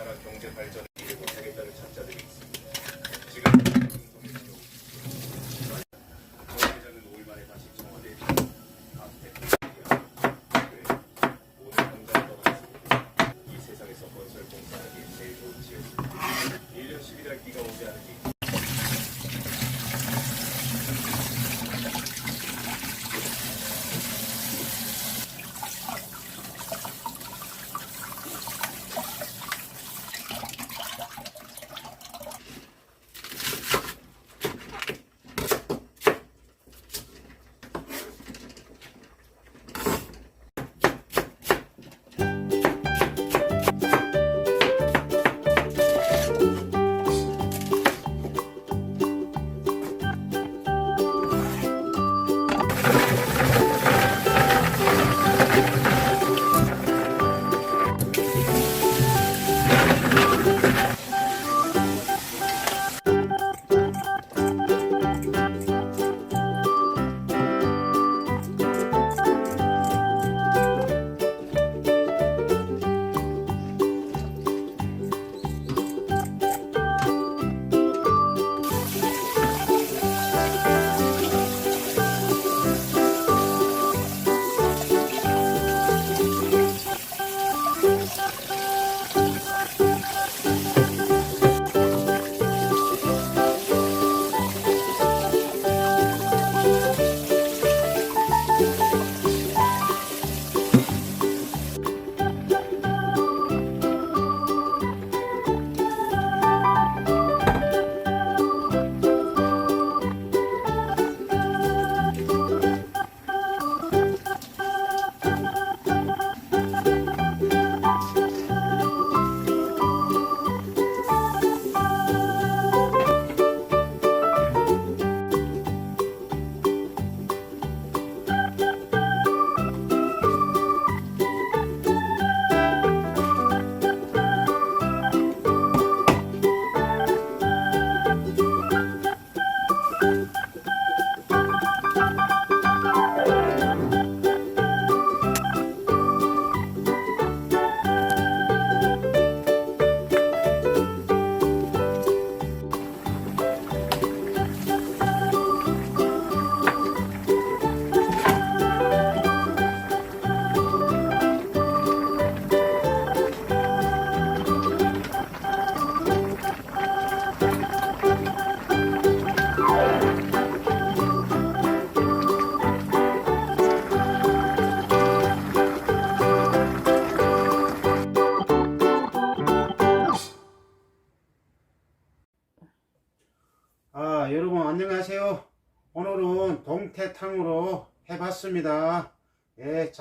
우리나라 경제 발전을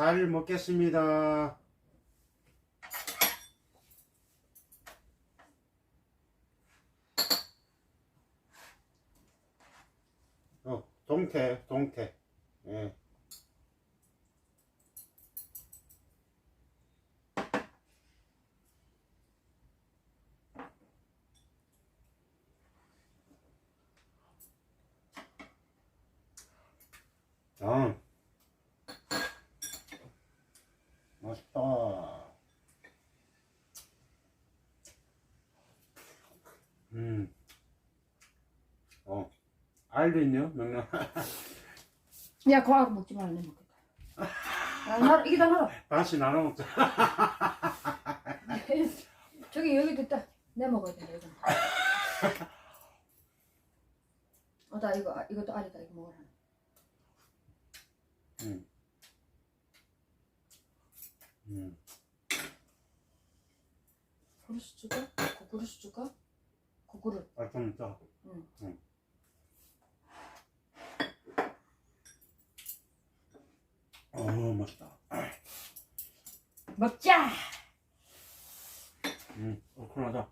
잘 먹겠습니다. 어, 동태, 동태. 예. 아, 맛있다. 음, 어, 알도 있네요, 명랑. 야, 알아 먹지 말래 먹겠다. 아, 나 이게 다 나라. 다시 나눠 먹자. 저기 여기 됐다. 내 먹어야 된다 이거. 어, 나 이거 아, 이것도 알이다 이거 먹어라. 음. 음, 그릇 줄까? 그 그릇 줄까? 그 그릇. 아, 좀 이따. 응. 응. 어, 맛있다. 먹자. 음, 얼큰하다.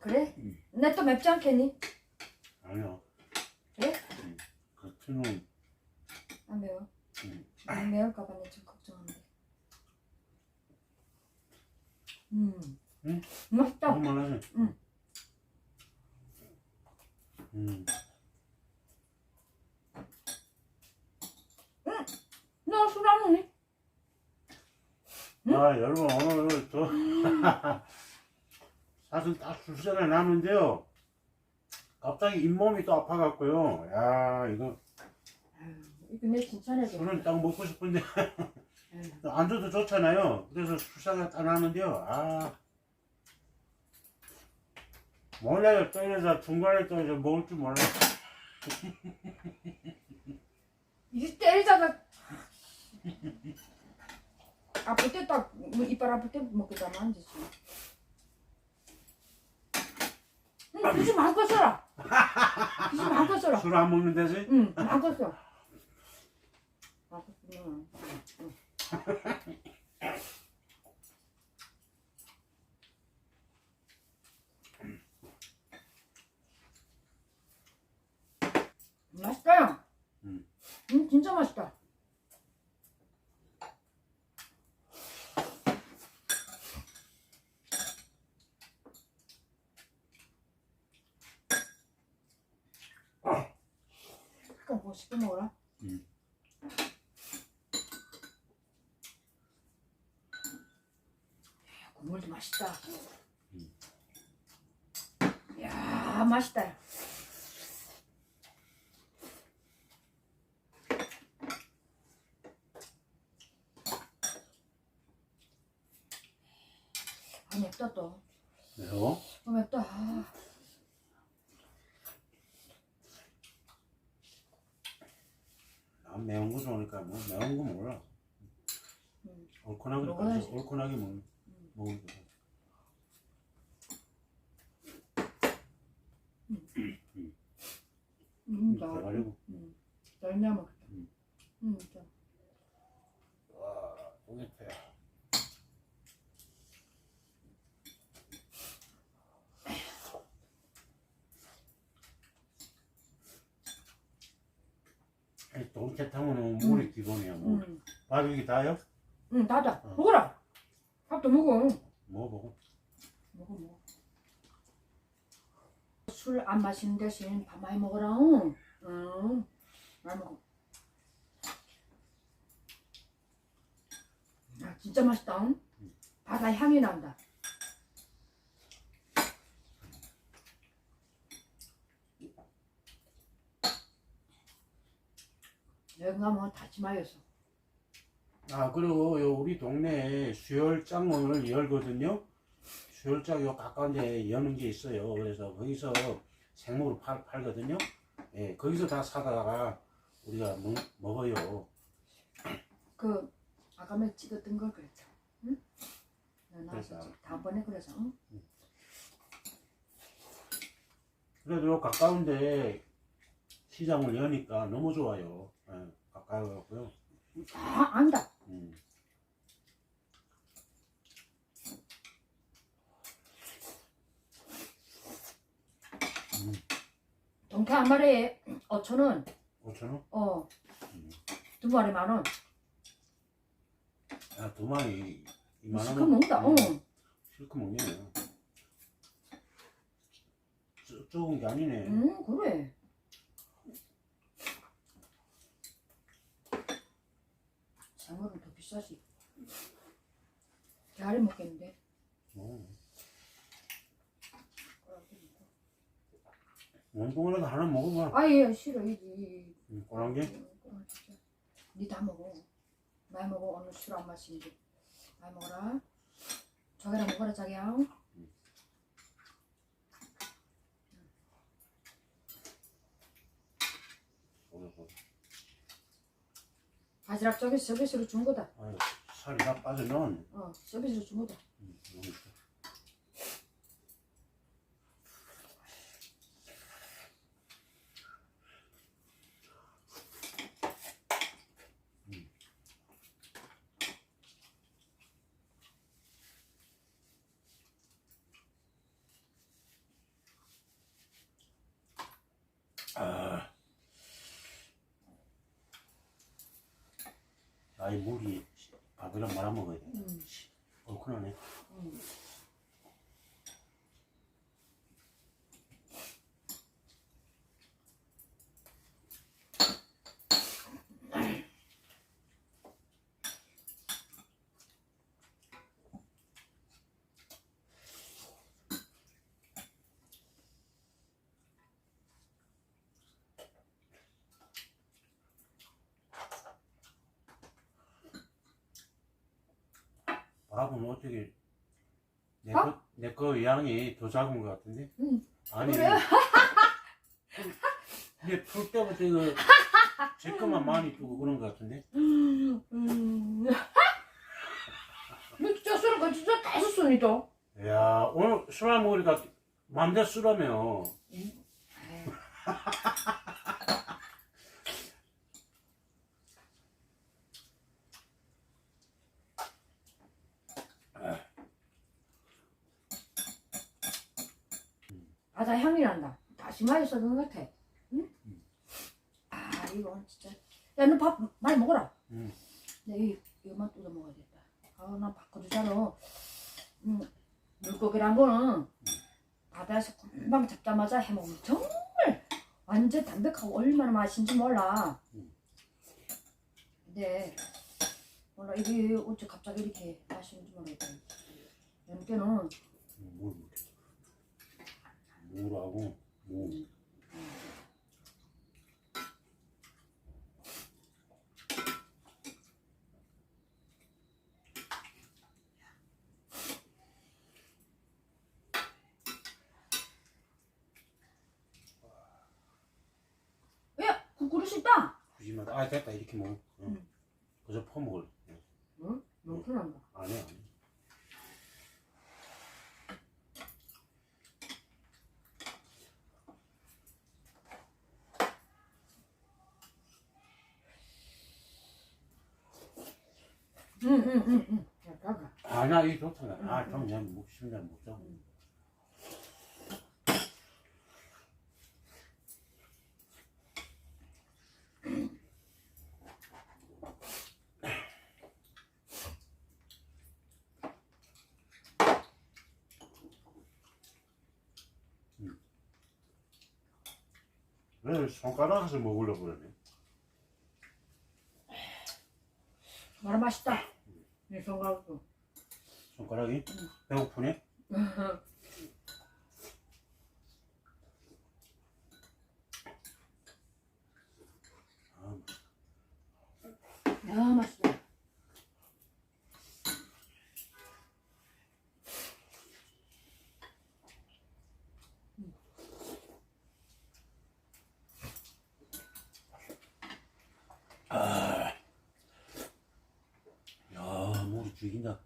그래? 음. 내또 맵지 않겠니? 아니야. 그래? 음, 그 튀는, 안 매워. 음, 안 매울까봐 내가 좀 걱정한데. 음. 응? 맛있다. 조금만 하지. 응. 음, 너술 안 먹니? 아, 여러분, 오늘 저, 사실 딱 출산을 나는데요. 갑자기 잇몸이 또 아파갖고요. 야 이거 이거 내 칭찬해줘. 술은 딱 먹고 싶은데 안 줘도 좋잖아요. 그래서 출산을 딱 나는데요. 아 몰라요. 또 이래서 중간에 또 이제 먹을 줄 몰라. 이게 때리다가 아플 때딱 뭐 이빨 아플 때 먹겠다면 안 되지. 응, 굳이 마음껏 써라. 굳이 마음껏 써라. 술 안 먹는 데지? 응, 마음껏 써. 마음껏 쓰면. 맛있다. 음. 음, 진짜 맛있다. 쉽게 먹어라. 음. 국물도 맛있다. 음. 야 맛있다. 아 맵다 또. 매워? 어 맵다. 아. 난 매운 거 좋아하니까 뭐 매운 거 몰라. 음. 얼큰하게 먹 먹는 거. 음, 나. 그래가지고 음. 잘 먹겠다. 음. 음, 자. 와 오겠다. 동태탕은 물이 기본이야. 물. 음. 바둑이 다요? 응, 나다. 어. 먹어라. 밥도 먹어. 먹어보고. 먹어, 먹어. 술 안 마시는 대신 밥 많이 먹어라. 응. 응. 많이 먹어. 아, 진짜 맛있다. 응? 바다 향이 난다. 여기 가면 다치마였어. 아 그리고 요 우리 동네에 수혈장을 열거든요. 수혈장 요 가까운 데 여는 게 있어요. 그래서 거기서 생목으로 팔, 팔거든요. 예, 거기서 다 사다가 우리가 먹, 먹어요. 그 아까 면 찍었던 걸 그랬죠. 응? 나서 그래서. 다음번에 그래서 응? 그래도 요 가까운데 시장을 여니까 너무 좋아요. 예, 가까워갖고요. 다 안다. 음. 음, 동태 한 마리에 5천 원. 5천 원? 어. 음. 두 마리 만 원. 야, 두 마리 2만 원. 시커 먹는다. 어. 실컷 먹네. 조- 적은 게 아니네. 응 그래. 비싸지. 개알이 먹겠는데. 어. 원봉이라도 하나 먹어봐. 아 예 싫어 이지. 음, 꼬랑게? 니다 먹어. 많이 먹어 오늘 술 안 마시는데. 많이 먹어라. 저기랑 먹어라 자기야. 먹어봐. 바지락 저기 서비스로 준 거다. 아유, 살이 다 빠져나왔네. 어 서비스로 준 거다. 음, 먹으니까. 나이 물이 밥이랑 말아 먹어야 돼. 음. 얼큰하네. 음. 밥은 어떻게 밥? 내거 양이 더 작은 것 같은데? 응. 아니 그래요? 근데 풀 때부터 이거 제 것만 많이 주고 그런 것 같은데? 음. 너 진짜 술을 그 진짜 다섯 손이죠? 야 오늘 술안 먹으니까 맘대로 술하며 바 다 향이 다시마에 써는 것 같아. 응? 아 이거 진짜. 야 너 밥 많이 먹어라. 응. 내 이, 이거만 뜯어 먹어야겠다. 아나 바꿔주잖아. 음, 물고기란 거는 바다에서 금방 잡자마자 해먹으면 정말 완전 담백하고 얼마나 맛있는지 몰라. 음. 근데 몰라 이게 어째 갑자기 이렇게 맛있는지 모르겠다. 연께는 물 물하고 그 있다. 굳이만 아 됐다 이렇게 먹어 응. 응. 그저 퍼먹을 응? 너무 난다. 아니야 아 응, 응. 야, 가가. 아니야 이게 좋잖아 응, 아 응. 그럼 그냥 먹 심장 먹자 음. 왜 손가락에서 먹으려고 그러네 말 맛있다. 내 생각도. 손가락이 배고프네 아, 야, 맛있다. 야 물이 죽인다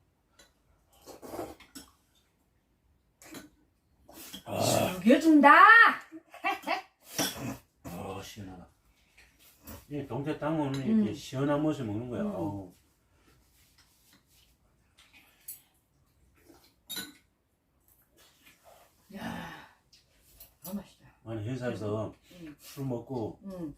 죽여준다. 아 시원하다 이 동태 땅은 음. 이렇게 시원한 맛에 먹는 거야 음. 어우. 야, 아 맛있다. 아니 회사에서 응, 술 먹고 응,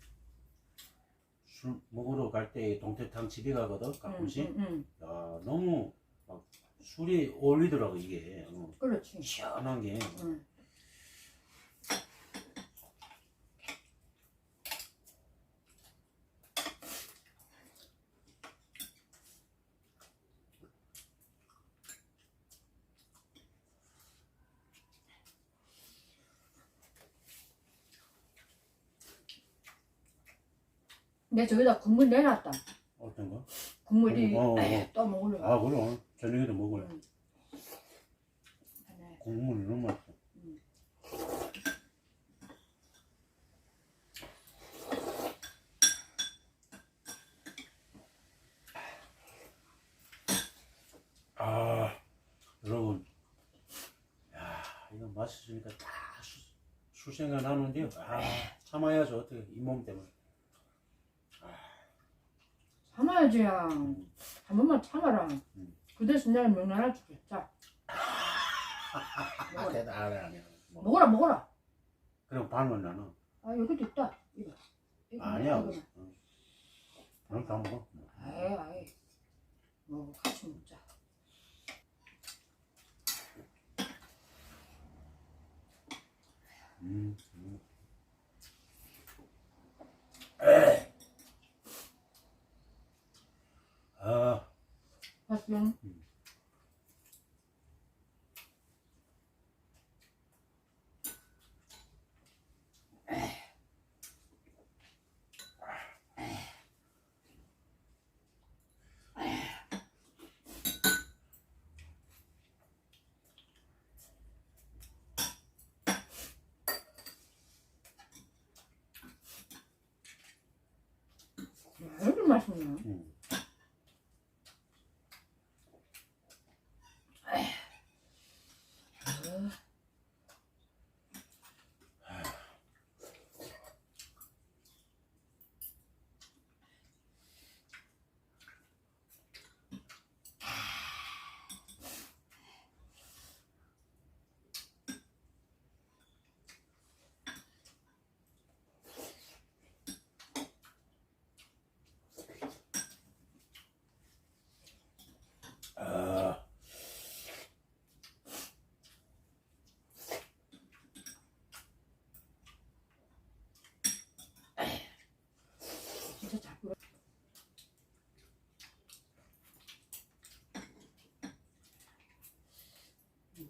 술 먹으러 갈 때 동태탕 집에 가거든 응, 가끔씩 응, 응. 야 너무 막 술이 어울리더라고 이게 어. 그렇지. 시원한 게 응. 내 저기다 국물 내놨다. 어떤 거? 국물이 어, 어, 어. 에이, 또 먹으려고. 아 그럼 저녁에도 먹어요 응. 네. 국물이 너무 맛있어 아 여러분 야 이거 맛있으니까 다 수, 수생각 나는데요 아 참아야죠 어떻게 잇몸 때문에 참아야지. 한 번만 참아라. 음. 그 대신 내가 명나라 줄게. 자. 아 먹어라. 대단하네 먹어라, 먹어라. 그럼 반은 나는 아, 여기도 있다. 이거. 이거 아니야. 응. 그럼 다 먹어 아이, 아이. 뭐, 같이 먹자. 음, 음. 아. 맛있어. 왜 이렇게 맛있냐? 음. 음, 음, 음.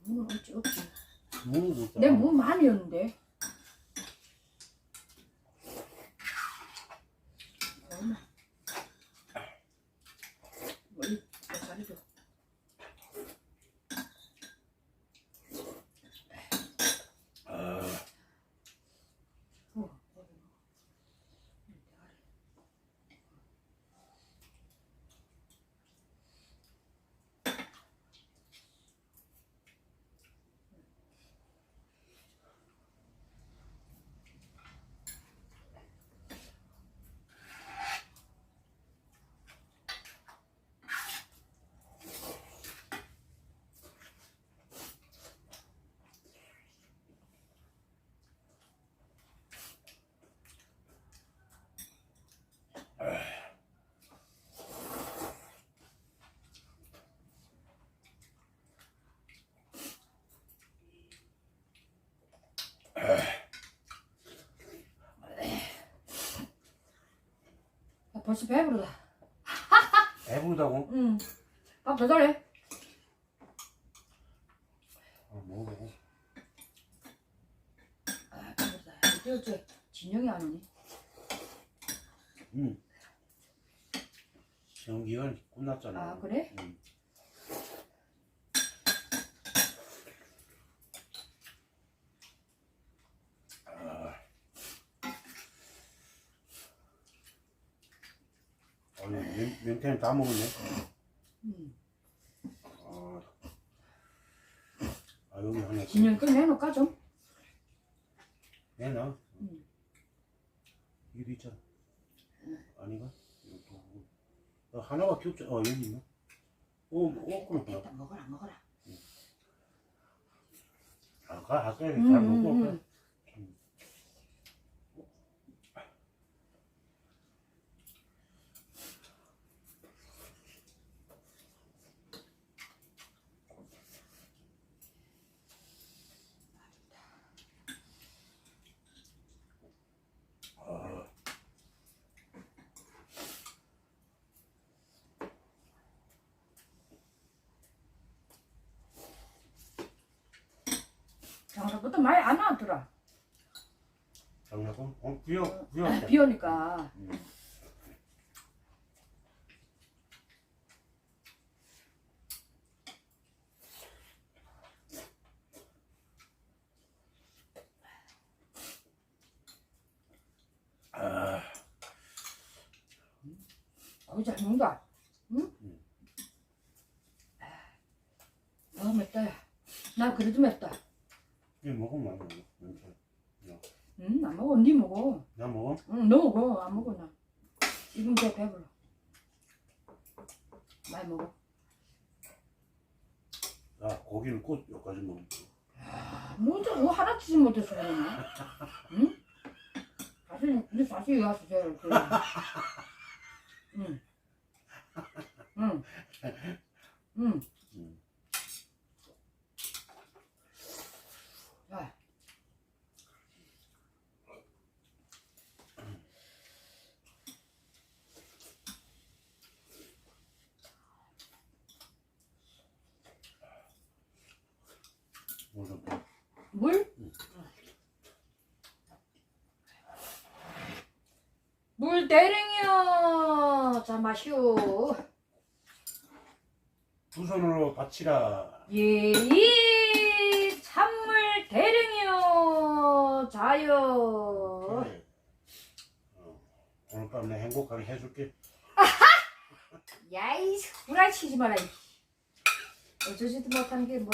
무는 어찌 없지 무는 진짜. 내무 많이였는데 얼마 뭐이 자리도 아, 어, 어. 나 벌써 배부르다 배부르다고? 응밥 더 달래 아, 먹어보고. 아 배부르다 이제 어째 진영이 안 오니 음. 시험 기간 끝났잖아. 아, 그래? 음. 아. 아니, 면, 면태는 다 먹었네. 응. 아, 아 여기 하나. 진영 끝내놓을까 좀 내놔. 응. 여기 있잖아. 아니가? 여기. 어, 하나가 귀엽죠? 어, 여기 있나? 어, 어, 그렇구나. 일단 먹어라 먹어라 아까 아까 잘 응, 먹고 응, 올까? 응. 아, 장사부터 많이 안 나왔더라 어, 귀여, 아, 귀여. 비 오니까 음. 아, 어이 잘 먹는다 응? 응. 아 맵다 야나 그래도 맵다 이거 먹으면 안 먹어. 괜찮아. 응안 먹어 니 먹어 나 먹어? 응너 먹어 안 먹어 나 지금 제 배불러 많이 먹어 나 고기를 꼭 여기까지 먹어. 먼저 뭐 하나 치지 못해서 그러나 응? 다시 니 다시 와서 제일 그래 응 음. 야. 뭐좀 뭐. 물? 물 대령이요. 자 마시오. 두 손으로 받치라. 예이 찬물 대령이요. 자요. 그래. 어, 오늘 밤 내 행복하게 해줄게. 야이 후라치지 마라. 이. 어쩌지도 못한 게 뭐.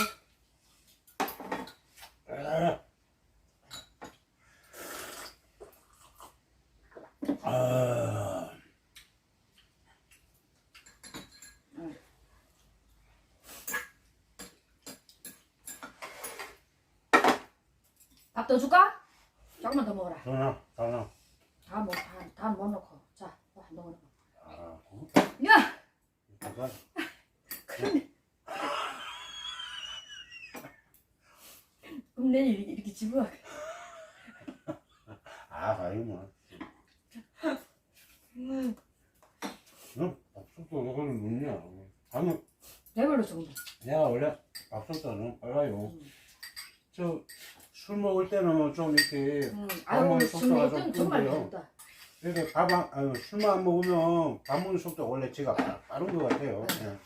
더 줄까? 조금만 더 먹어라. 전화, 전화. 다 못, 다, 다못 넣고. 자, 한 덩어리 먹어. 아, 야! 잠깐. 그럼 내일 이렇게, 이렇게 집어. 아, 아니 뭐. 너 밥솥도 이거는 뭐냐? 아니, 배불러 정도. 내가 원래 밥솥도 너무 빨라요. 음. 저 술 먹을 때는 좀 이렇게 응. 밥 아유, 먹는 술 속도가 먹을 좀 땐 정말 빠른데요. 배다 이렇게 술만 안 먹으면 밥 먹는 속도가 원래 제가 빠- 빠른 것 같아요. 예.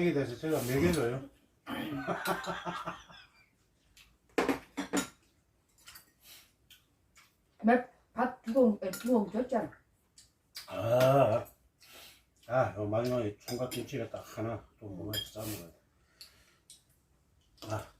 애기 돼서 제가 먹여줘요. 밥 두공, 두공 줬잖아. 아, 아, 요 마지막에 총각김치를 딱 하나 또 뭐가 싸 먹어야 돼. 아,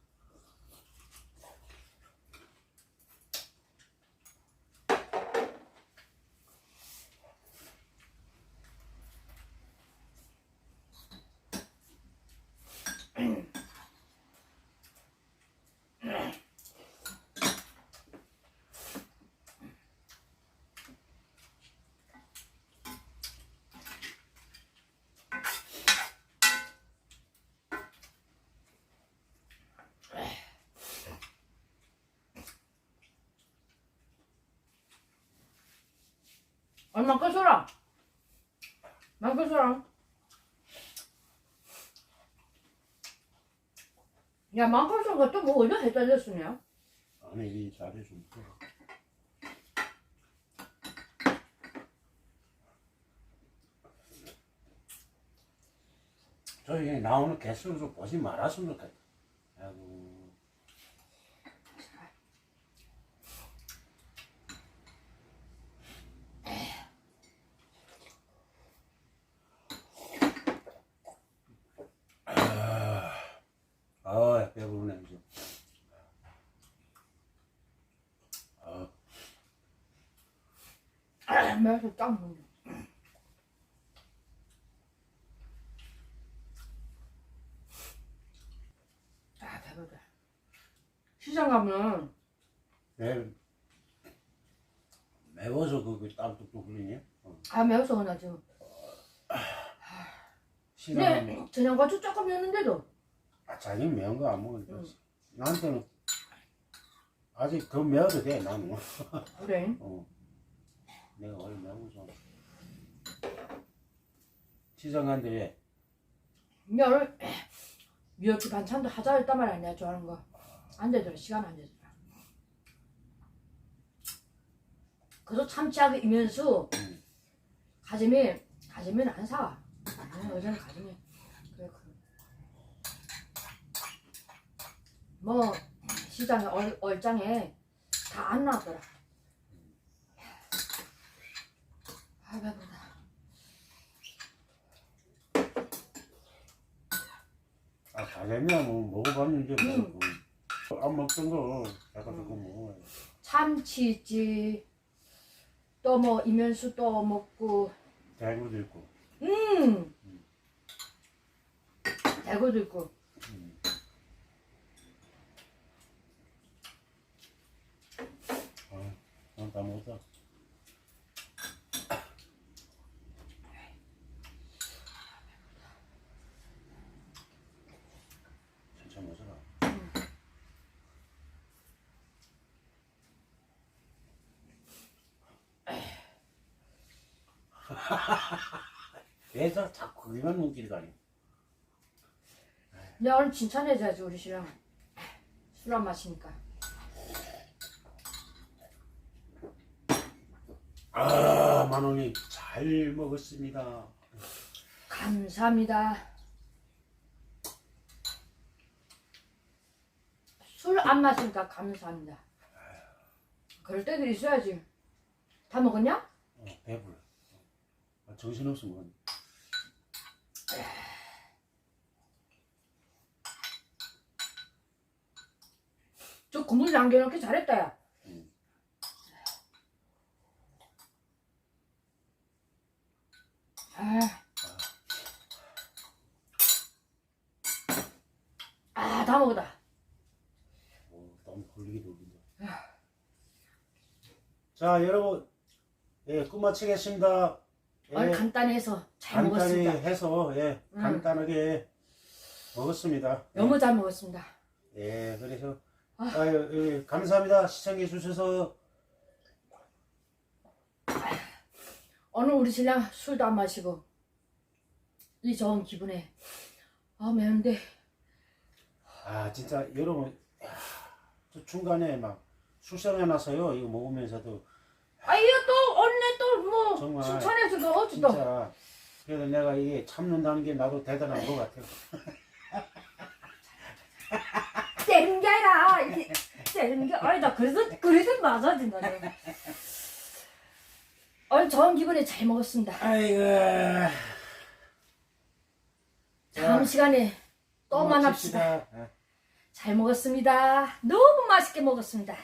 얼마 끄서라. 만 끄서라. 야, 만 끄서가 또뭐 어디다 해다 줬으냐? 아니 이 자리 좀. 풀어. 저희 나오는 개수를 좀 보지 말았으면 좋겠다. 아이고. 아, 아, 배부르네 이제. 아, 아, 매서 딱 먹네. 아, 배부르다. 시장 가면 매 매워서 그그 땀 뚝뚝 흘리니? 어. 아 매워서 그나 지금. 근데 저녁 고추 조금 넣는데도 아, 자기 매운 거 안 먹으니까. 응. 나한테는 아직 더 매워도 돼, 나는. 그래. 어. 내가 좋아. 시장 간데 근데 오늘 미역기 반찬도 하자 했단 말이야 내가 좋아하는 거. 안 되더라 시간 안 되더라. 그래서 참치하고 이면수 응. 가지미 가지미는 안 사. 아, 어제는 가지미 그래 그래. 뭐 시장에 얼, 얼장에 다 안 나왔더라. 아 배부르다. 아, 가자미야 뭐 먹어봤는데 응. 뭐. 안 먹던 거 약간 그거 먹어야 돼. 참치 있지. 또 뭐 이면수 또 먹고 대구도 있고. 음. 대구도 있고. 음. 아, 난다 먹었다. 천천히 먹어라. 왜서 자꾸 거기만 눈길이 가니? 야 오늘 칭찬해줘야지 우리 신랑 술 안 마시니까 아, 만원이 잘 먹었습니다. 감사합니다 술 안 마시니까 감사합니다 그럴 때도 있어야지 다 먹었냐? 어, 배불러. 아, 정신없으면. 저 국물 남겨놓기 잘했다 야 음. 아, 다 먹었다. 어, 걸리게 돌린다. 자, 여러분. 예, 끝마치겠습니다. 예, 오늘 간단해서 잘 간단히 먹었습니다. 해서, 예, 음. 간단하게 먹었습니다. 너무 잘 먹었습니다. 예, 그래서, 아. 아유, 예, 감사합니다. 시청해 주셔서. 오늘 우리 신랑 술도 안 마시고 이 좋은 기분에 아 매운데 아, 진짜, 여러분. 야, 저 중간에 막 술상해 놨어요. 이거 먹으면서도. 아 이거 또 정말. 어찌 또 진짜. 그래서 내가 이게 참는다는 게 나도 대단한 것 같아요. 때린 게 아니라. 이게 때리는 게 아니다 그래도 그래도 맞아진다 내가. 오늘 좋은 기분에 잘 먹었습니다. 아이고. 다음 시간에 또 만납시다. 잘 먹었습니다. 너무 맛있게 먹었습니다